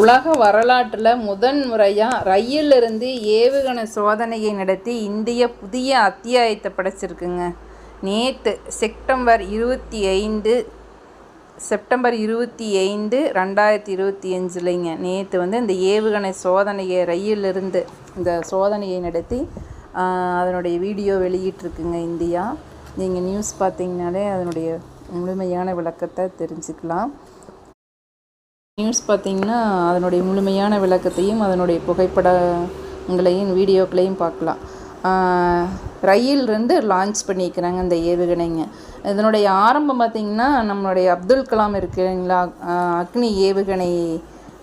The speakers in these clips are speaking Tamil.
உலக வரலாற்றில் முதன் முறையாக ரயிலிருந்து ஏவுகணை சோதனையை நடத்தி இந்திய புதிய அத்தியாயத்தை படைச்சிருக்குங்க. நேற்று செப்டம்பர் இருபத்தி ஐந்து செப்டம்பர் இருபத்தி ஐந்து ரெண்டாயிரத்தி இருபத்தி அஞ்சுலைங்க நேற்று வந்து இந்த ஏவுகணை சோதனையை ரயிலிருந்து இந்த சோதனையை நடத்தி அதனுடைய வீடியோ வெளியிட்டிருக்குங்க இந்தியா. நீங்கள் நியூஸ் பார்த்தீங்கனாலே அதனுடைய முழுமையான விளக்கத்தை தெரிஞ்சுக்கலாம். நியூஸ் பார்த்திங்கன்னா அதனுடைய முழுமையான விளக்கத்தையும் அதனுடைய புகைப்படங்களையும் வீடியோக்களையும் பார்க்கலாம். ஆஹ் ரயிலிருந்து லான்ச் பண்ணியிருக்கிறாங்க இந்த ஏவுகணைங்க. இதனுடைய ஆரம்பம் பார்த்திங்கன்னா நம்மளுடைய அப்துல் கலாம் இருக்குங்களா அக்னி ஏவுகணை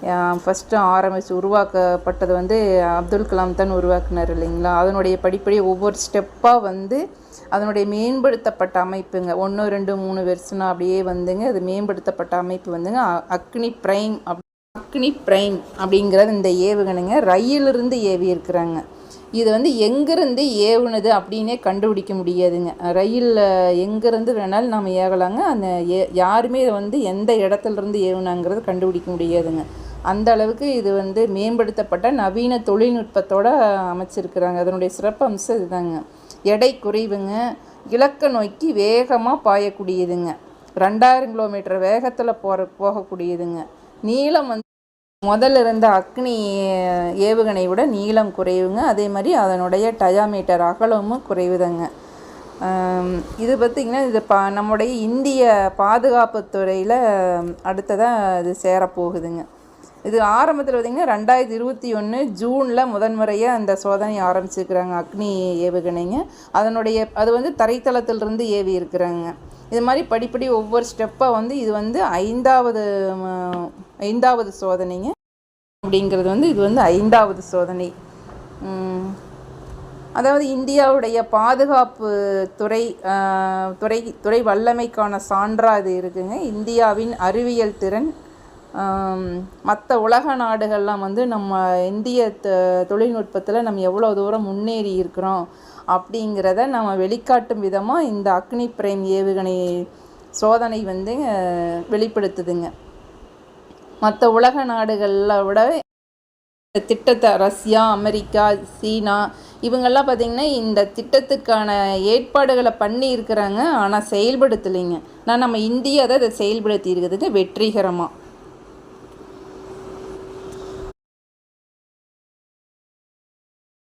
ஃபஸ்ட்டு ஆரம்பித்து உருவாக்கப்பட்டது வந்து அப்துல் கலாம் தான் உருவாக்குனார் இல்லைங்களா? அதனுடைய படிப்படி ஒவ்வொரு ஸ்டெப்பாக வந்து அதனுடைய மேம்படுத்தப்பட்ட அமைப்புங்க. ஒன்று ரெண்டு மூணு வெர்ஷனாக அப்படியே வந்துங்க. அது மேம்படுத்தப்பட்ட அமைப்பு வந்துங்க. அ- அக்னி பிரைம் அப் அக்னி பிரைம் அப்படிங்கிறது இந்த ஏவுகணைங்க. ரயிலிருந்து ஏவி இருக்கிறாங்க. இது வந்து எங்கேருந்து ஏவுனது அப்படின்னே கண்டுபிடிக்க முடியாதுங்க. ரயிலில் எங்கேருந்து வேணாலும் நம்ம ஏவலாங்க. அந்த ஏ யாருமே இதை வந்து எந்த இடத்துலருந்து ஏவுனாங்கிறது கண்டுபிடிக்க முடியாதுங்க. அந்த அளவுக்கு இது வந்து மேம்படுத்தப்பட்ட நவீன தொழில்நுட்பத்தோடு அமைச்சிருக்கிறாங்க. அதனுடைய சிறப்பு அம்சம் இதுதாங்க. எடை குறைவுங்க இலக்க நோக்கி வேகமாக பாயக்கூடியதுங்க. ரெண்டாயிரம் கிலோமீட்டர் வேகத்தில் போகிற போகக்கூடியதுங்க. நீளம் வந்து முதல்ல இருந்த அக்னி ஏவுகணை விட நீளம் குறைவுங்க. அதே மாதிரி அதனுடைய டயாமீட்டர் அகலமும் குறைவுதாங்க. இது பார்த்திங்கன்னா இது பா நம்முடைய இந்திய பாதுகாப்புத்துறையில் அடுத்ததாக இது சேரப்போகுதுங்க. இது ஆரம்பத்தில் பார்த்திங்கன்னா ரெண்டாயிரத்தி இருபத்தி ஒன்று ஜூனில் முதன்முறையாக அந்த சோதனை ஆரம்பிச்சிருக்கிறாங்க அக்னி ஏவுகணைங்க. அதனுடைய அது வந்து தரைத்தளத்திலிருந்து ஏவி இருக்கிறாங்க. இது மாதிரி படிப்படி ஒவ்வொரு ஸ்டெப்பாக வந்து இது வந்து ஐந்தாவது ஐந்தாவது சோதனைங்க. அப்படிங்கிறது வந்து இது வந்து ஐந்தாவது சோதனை. அதாவது இந்தியாவுடைய பாதுகாப்பு துறை துறை துறை வல்லமைக்கான சான்றாக இது இருக்குங்க. இந்தியாவின் அறிவியல் திறன் மற்ற உலக நாடுகள்லாம் வந்து நம்ம இந்திய த தொழில்நுட்பத்தில் நம்ம எவ்வளோ தூரம் முன்னேறி இருக்கிறோம் அப்படிங்கிறத நம்ம வெளிக்காட்டும் விதமாக இந்த அக்னி பிரேம் ஏவுகணை சோதனை வந்து வெளிப்படுத்துதுங்க. மற்ற உலக நாடுகளில் விட இந்த திட்டத்தை ரஷ்யா அமெரிக்கா சீனா இவங்கெல்லாம் பார்த்திங்கன்னா இந்த திட்டத்துக்கான ஏற்பாடுகளை பண்ணி இருக்கிறாங்க ஆனால் செயல்படுத்தலைங்க. நான் நம்ம இந்தியா தான் இதை செயல்படுத்தி இருக்குதுங்க வெற்றிகரமாக